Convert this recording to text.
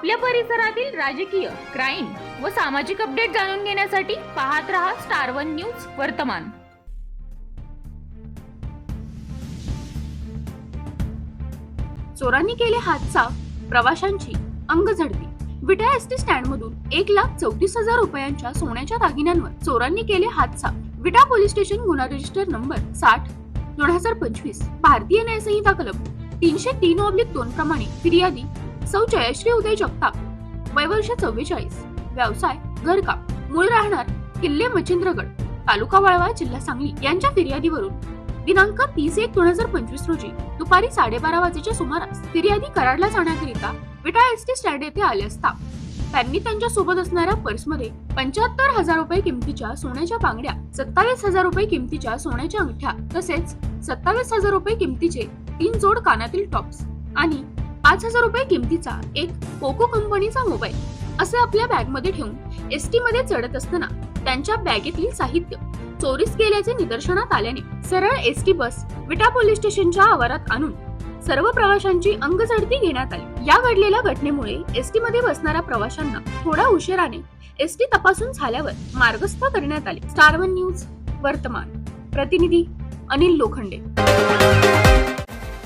आपल्या परिसरातील राजकीय क्राईम व सामाजिक अपडेट जाणून घेण्यासाठी पाहत रहा स्टार वन न्यूज वर्तमान. चोरांनी केले हातचा प्रवाशांची अंग झडती विटा एस टी स्टँड मधून एक लाख चौतीस हजार रुपयांच्या सोन्याच्या दागिन्यांवर चोरांनी केले हातचा विटा पोलीस स्टेशन गुन्हा रजिस्टर नंबर साठ दोन हजार पंचवीस. भारतीय न्यायसंहिता कलम तीनशे तीन ऑब्लिक दोन प्रमाणे फिर्यादी सौ जयश्री उदय जगताप वैवर्ष चव्वेचाळीस व्यवसाय घरकाम मूळ राहणार किल्ले मच्छिंद्रगड तालुका वाळवा जिल्हा सांगली यांच्या फिर्यादीवरून दिनांक तीस एक दोन हजार पंचवीस रोजी दुपारी साडेबारा वाजेच्या सुमारास फिर्यादी कराडला जाण्याकरिता विटा एस टी स्टँड येथे आले असता त्यांनी त्यांच्यासोबत असणाऱ्या पर्समध्ये पंच्याहत्तर हजार रुपये किमतीच्या सोन्याच्या बांगड्या सत्तावीस हजार रुपये किमतीच्या सोन्याच्या अंगठ्या तसेच सत्तावीस हजार रुपये किमतीचे तीन जोड कानातील टॉप्स आणि पाच हजार रुपये किमतीचा एक पोको कंपनीचा मोबाईल असे आपल्या बॅगमध्ये ठेवून एस टी मध्ये चढत असताना त्यांच्या बॅगेतील साहित्य चोरीस केल्याचे निदर्शनात आल्याने सरळ S T bus Vita police स्टेशनच्या आवारात आणून सर्व प्रवाशांची अंगझडती घेण्यात आली. या घडलेल्या घटनेमुळे एस टी मध्ये बसणाऱ्या प्रवाशांना थोडा उशिराने एस टी तपासून झाल्यावर मार्गस्थ करण्यात आले. स्टार वन न्यूज वर्तमान. प्रतिनिधी अनिल लोखंडे.